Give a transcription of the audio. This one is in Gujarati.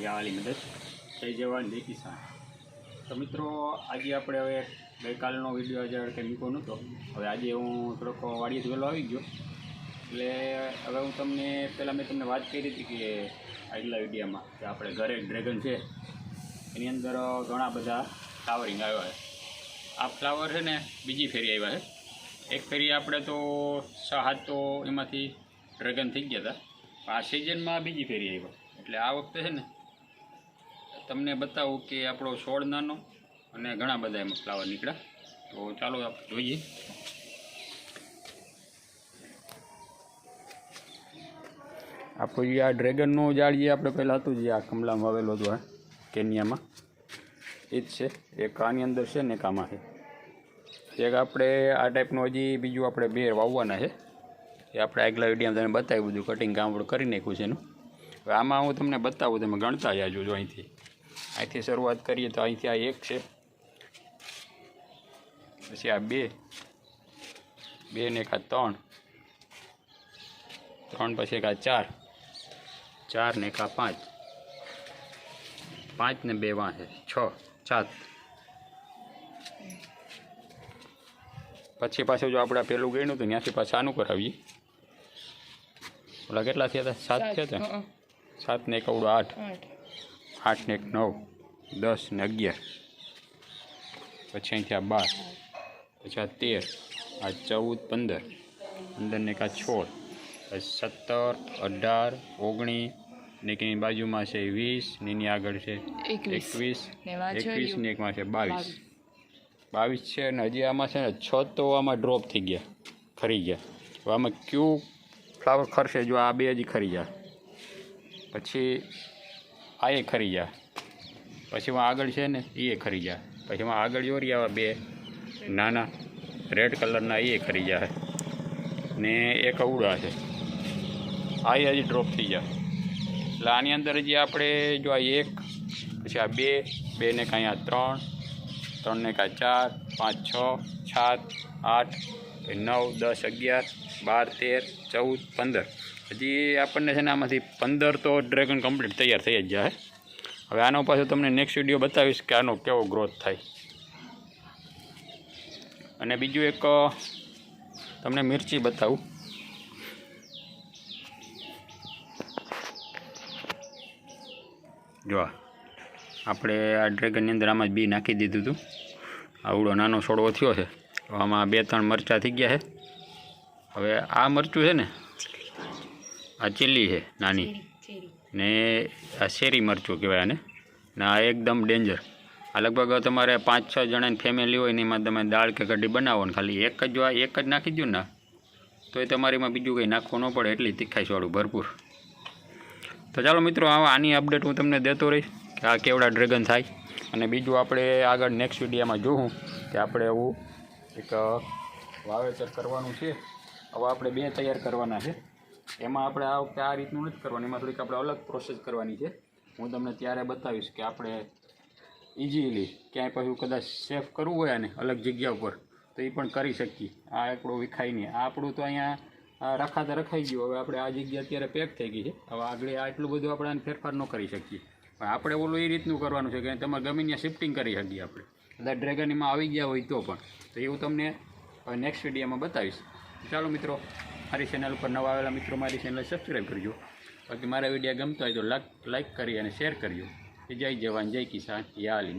યાવાળી મદદ જય જવાન જય કિસાન તો મિત્રો, આજે આપણે હવે ગઈકાલનો વીડિયો આજે કંઈ મૂકો નહોતો. હવે આજે હું થોડોક વાડીએ વહેલો આવી ગયો. એટલે હવે હું તમને, પહેલાં મેં તમને વાત કરી હતી કે આગલા વિડીયામાં કે આપણે ઘરે ડ્રેગન છે. એની અંદર ઘણા બધા ફ્લાવરિંગ આવ્યા છે. આ ફ્લાવર છે ને, બીજી ફેરી આવ્યા છે. એક ફેરી આપણે તો છ હાથ તો એમાંથી ડ્રેગન થઈ ગયા હતા. આ સિઝનમાં બીજી ફેરી આવ્યા એટલે આ વખતે છે ને તમને બતાવું કે આપણો છોડ નાનો અને ઘણા બધા એમાં ફ્લાવર નીકળ્યા તો ચાલો આપણે જોઈએ. આપણું જે આ ડ્રેગનનું ઝાડ જે આપણે પહેલાં હતું જે આ કમલામાં વાવેલો હતો કેન્યામાં. એ જ છે. એક આની અંદર છે ને એક આમાં છે. એક આપણે આ ટાઈપનું હજી બીજું આપણે બે વાવવાના છે. એ આપણે આગલા વિડીયામાં તમને બતાવ્યું બધું. કટિંગ કામ કરી નાખ્યું છે એનું. હવે આમાં હું તમને બતાવું, તમે ગણતા જાજો અહીંથી. અહીંથી શરૂઆત કરીએ તો અહીંથી આ એક છે. પછી આ બે. બે ને એક આ ત્રણ. ત્રણ પછી એક આ ચાર. ચાર ને એક આ પાંચ. પાંચ ને બે વાંહે. છ. સાત. પછી પાછું જો આપણે પેલું ગણ્યું હતું ત્યાંથી પાછા આનું કરાવીએ ઓલા કેટલા થયા હતા? સાત થયા હતા? સાત ને એક અવડો આઠ. આઠ ને એક નવ દસ ને અગિયાર. પછી અહીંથી આ બાર પછી આ તેર આ ચૌદ પંદર પંદર ને એક આ છોડ પછી સત્તર અઢાર ઓગણીસ ને એક એની બાજુમાં છે વીસ ને એની આગળ છે એકવીસ. એકવીસ. ને એકમાં છે બાવીસ. બાવીસ. છે અને હજી આમાં છે ને છ તો આમાં ડ્રોપ થઈ ગયા ખરી ગયા. હવે આમાં ક્યુ ફ્લાવર ખરશે જો આ બે હજી ખરી ગયા. પછી આ એ ખરી જા. પછી એમાં આગળ છે ને એ ખરી જા. પછી એમાં આગળ જોરી આવા બે નાના રેડ કલરના એ ખરી જા ને એક અવડા છે. આ એ હજી ડ્રોપ થઈ જા. એટલે આની અંદર હજી આપણે જો આ એક, પછી આ બે બે ને કાંઈ આ ત્રણ ત્રણને કાંઈ ચાર, પાંચ, છ, સાત, આઠ નવ, દસ, અગિયાર, બાર, તેર, ચૌદ, પંદર. હજી આપણને છે ને આમાંથી પંદર તો ડ્રેગન કમ્પ્લીટ તૈયાર થઈ જ જાય. હવે આનો પાછો તમને નેક્સ્ટ વીડિયો બતાવીશ કે આનો કેવો ગ્રોથ થાય. અને બીજું એક તમને મિર્ચી બતાવું. જો આપણે આ ડ્રેગનની અંદર આમાં જ બી નાખી દીધું હતું. આવડો નાનો છોડવો થયો છે. તો આમાં બે ત્રણ મરચાં થઈ ગયા છે હવે આ મરચું છે ને? આ ચીલી છે, નાની. ને આ શેરી મરચું કહેવાય આને. ને આ એકદમ ડેન્જર. આ લગભગ તમારે પાંચ છ જણાની ફેમિલી હોય ને એમાં તમે દાળ કે કઢી બનાવો ને ખાલી એક જ જો આ એક જ નાખી દો ને તો એ તમારીમાં બીજું કંઈ નાખવું ન પડે, એટલી તીખાઈશવાળું ભરપૂર. તો ચાલો મિત્રો આની અપડેટ હું તમને દેતો રહીશ કે આ કેવડા ડ્રેગન થાય. અને બીજું આપણે આગળ નેક્સ્ટ વિડીયામાં જોઉં કે આપણે એવું એક વાવેતર કરવાનું છે. હવે આપણે બે તૈયાર કરવાના છે. એમાં આપણે આ વખતે આ રીતનું નથી કરવાનું. એમાં થોડીક આપણે અલગ પ્રોસેસ કરવાની છે. હું તમને ત્યારે બતાવીશ કે આપણે ઇઝીલી ક્યાંય પછી કદાચ સેફ કરવું હોય ને અલગ જગ્યા ઉપર, તો એ પણ કરી શકીએ. આ આપણું વિખાય નહીં. આપણું તો અહીંયા રખાતા રખાઈ ગયું. હવે આપણે આ જગ્યા અત્યારે પેક થઈ ગઈ છે. હવે આગળ આટલું બધું આપણે ફેરફાર ન કરી શકીએ. પણ આપણે ઓલું એ રીતનું કરવાનું છે કે તમારે ગમે ત્યાં શિફ્ટિંગ કરી શકીએ આપણે. કદાચ ડ્રેગન એમાં આવી ગયા હોય તો પણ. તો એવું તમને નેક્સ્ટ વિડીયોમાં બતાવીશ. ચાલો મિત્રો, મારી ચેનલ ઉપર નવા આવેલા મિત્રો, મારી ચેનલ સબસ્ક્રાઈબ કરજો. બાકી મારા વીડિયો ગમતો હોય તો લાઈક કરી અને શેર કરજો. જય જવાન, જય કિસાન યા અલી